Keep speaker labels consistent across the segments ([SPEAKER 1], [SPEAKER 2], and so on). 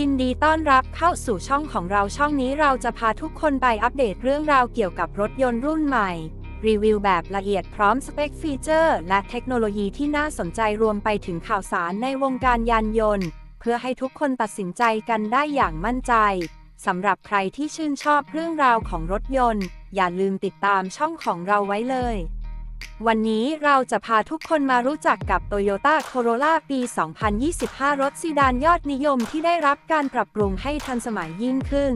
[SPEAKER 1] ยินดีต้อนรับเข้าสู่ช่องของเราช่องนี้เราจะพาทุกคนไปอัปเดตเรื่องราวเกี่ยวกับรถยนต์รุ่นใหม่ รีวิวแบบละเอียดพร้อมสเปคฟีเจอร์ และเทคโนโลยีที่น่าสนใจรวมไปถึงข่าวสารในวงการยานยนต์ เพื่อให้ทุกคนตัดสินใจกันได้อย่างมั่นใจสำหรับใครที่ชื่นชอบเรื่องราวของรถยนต์ อย่าลืมติดตามช่องของเราไว้เลย วันนี้เราจะพาทุกคนมารู้จักกับ Toyota Corolla ปี 2025 รถซีดานยอดนิยมที่ได้รับการปรับปรุงให้ทันสมัยยิ่งขึ้น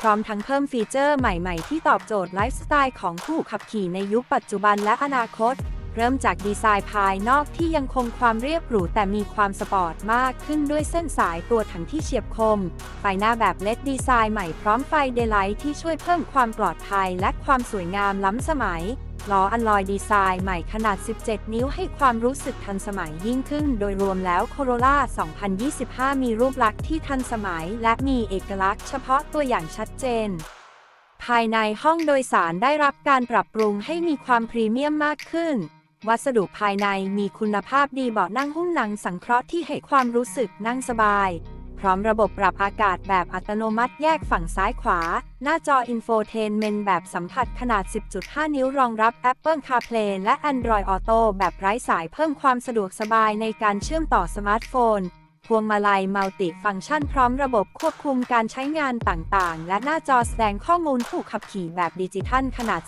[SPEAKER 1] พร้อมทั้งเพิ่มฟีเจอร์ใหม่ๆ ที่ตอบโจทย์ไลฟ์สไตล์ของผู้ขับขี่ในยุคปัจจุบันและอนาคต เริ่มจากดีไซน์ภายนอกที่ยังคงความเรียบหรูแต่มีความสปอร์ตมากขึ้นด้วยเส้นสายตัวถังที่เฉียบคม ไฟหน้าแบบเลดดีไซน์ใหม่พร้อมไฟเดย์ไลท์ที่ช่วยเพิ่มความปลอดภัยและความสวยงามล้ำสมัย ล้ออัลลอยดีไซน์ใหม่ขนาด 17 นิ้วให้ความรู้สึกทันสมัยยิ่งขึ้น โดยรวมแล้ว Corolla 2025 มีรูปลักษณ์ที่ทันสมัย และมีเอกลักษณ์เฉพาะตัวอย่างชัดเจน ภายในห้องโดยสารได้รับการปรับปรุงให้มีความพรีเมียมมากขึ้น วัสดุภายในมีคุณภาพดีเบาะนั่งหุ้มหนังสังเคราะห์ที่ให้ความรู้สึกนั่งสบาย พร้อมระบบปรับอากาศแบบอัตโนมัติแยกฝั่งซ้ายขวา หน้าจออินโฟเทนเมนต์แบบสัมผัสขนาด 10.5 นิ้วรองรับ Apple CarPlay และ Android Auto แบบไร้สายเพิ่มความสะดวกสบายในการเชื่อมต่อสมาร์ทโฟน พวงมาลัยมัลติฟังก์ชันพร้อมระบบควบคุมการใช้งานต่างๆ และหน้าจอแสดงข้อมูลผู้ขับขี่แบบดิจิทัลขนาด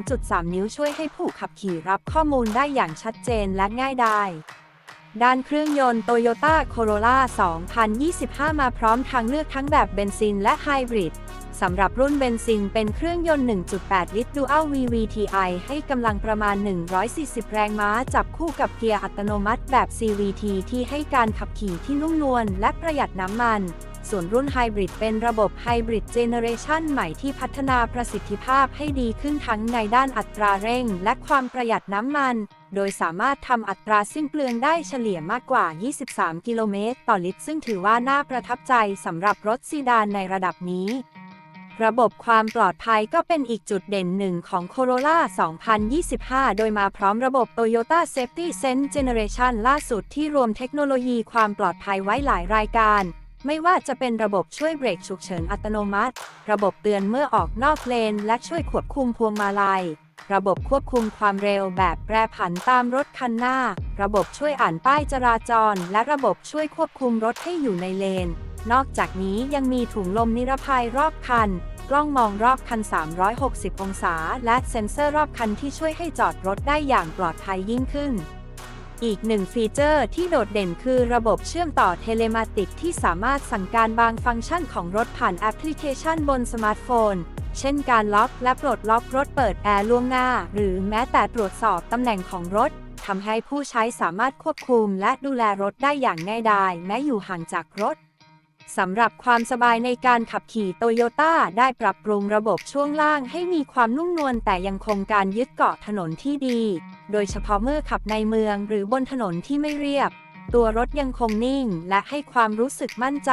[SPEAKER 1] 12.3 นิ้วช่วยให้ผู้ขับขี่รับข้อมูลได้อย่างชัดเจนและง่ายดาย ด้านเครื่องยนต์ Toyota Corolla 2025 มาพร้อมทางเลือกทั้งแบบเบนซินและไฮบริดสำหรับรุ่นเบนซินเป็นเครื่องยนต์ 1.8 ลิตร Dual VVTi ให้กำลังประมาณ 140 แรงม้า จับคู่กับเกียร์อัตโนมัติแบบ CVT ที่ให้การขับขี่ที่นุ่มนวลและประหยัดน้ำมัน ส่วนรุ่นไฮบริดเป็นระบบไฮบริดเจเนเรชันใหม่ที่พัฒนาประสิทธิภาพให้ดีขึ้นทั้งในด้านอัตราเร่ง และความประหยัดน้ำมัน โดยสามารถทำอัตราสิ้นเปลืองได้เฉลี่ยมากกว่า 23 กิโลเมตรต่อลิตร ซึ่งถือว่าน่าประทับใจสำหรับรถซีดานในระดับนี้ ระบบความปลอดภัยก็เป็นอีกจุดเด่นหนึ่งของ Corolla 2025 โดยมาพร้อมระบบ Toyota Safety Sense Generation ล่าสุดที่รวมเทคโนโลยีความปลอดภัยไว้หลายรายการไม่ว่าจะเป็นระบบช่วยเบรกฉุกเฉินอัตโนมัติ ระบบเตือนเมื่อออกนอกเลน และช่วยควบคุมพวงมาลัย ระบบควบคุมความเร็วแบบแปรผันตามรถคันหน้า ระบบช่วยอ่านป้ายจราจร และระบบช่วยควบคุมรถให้อยู่ในเลน นอกจากนี้ยังมีถุงลมนิรภัยรอบคัน กล้องมองรอบคัน 360 องศา และเซ็นเซอร์รอบคันที่ช่วยให้จอดรถได้อย่างปลอดภัยยิ่งขึ้นอีกหนึ่งฟีเจอร์ที่โดดเด่นคือระบบเชื่อมต่อเทเลมาติกที่สามารถสั่งการบางฟังก์ชันของรถผ่านแอปพลิเคชันบนสมาร์ทโฟน เช่นการล็อกและปลดล็อกรถเปิดแอร์ล่วงหน้า หรือแม้แต่ตรวจสอบตำแหน่งของรถทำให้ผู้ใช้สามารถควบคุมและดูแลรถได้อย่างง่ายดายแม้อยู่ห่างจากรถสำหรับความสบายในการขับขี่โตโยต้าได้ปรับปรุงระบบช่วงล่างให้มีความนุ่มนวลแต่ยังคงการยึดเกาะถนนที่ดี โดยเฉพาะเมื่อขับในเมืองหรือบนถนนที่ไม่เรียบ ตัวรถยังคงนิ่งและให้ความรู้สึกมั่นใจ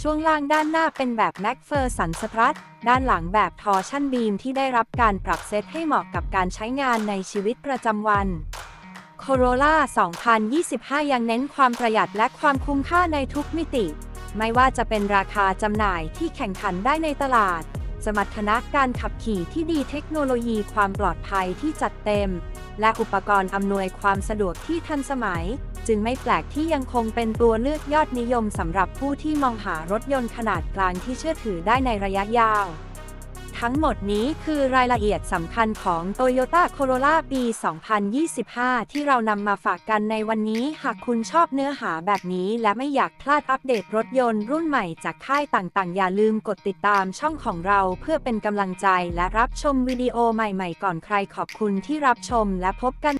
[SPEAKER 1] ช่วงล่างด้านหน้าเป็นแบบแม็กเฟอร์สันสตรัทด้านหลังแบบทอร์ชั่นบีมที่ได้รับการปรับเซตให้เหมาะกับการใช้งานในชีวิตประจำวัน Corolla 2025 ยังเน้นความประหยัดและความคุ้มค่าในทุกมิติ ไม่ว่าจะเป็นราคาจำหน่ายที่แข่งขันได้ในตลาด สมรรถนะการขับขี่ที่ดีเทคโนโลยีความปลอดภัยที่จัดเต็ม และอุปกรณ์อำนวยความสะดวกที่ทันสมัย จึงไม่แปลกที่ยังคงเป็นตัวเลือกยอดนิยมสำหรับผู้ที่มองหารถยนต์ขนาดกลางที่เชื่อถือได้ในระยะยาว ทั้งหมดนี้คือรายละเอียดสำคัญของ Toyota Corolla ปี 2025 ที่เรานำมาฝากกันในวันนี้ หากคุณชอบเนื้อหาแบบนี้และไม่อยากพลาดอัปเดตรถยนต์รุ่นใหม่จากค่ายต่างๆ อย่าลืมกดติดตามช่องของเราเพื่อเป็นกำลังใจและรับชมวิดีโอใหม่ ๆ ก่อนใครขอบคุณที่รับชมและพบกัน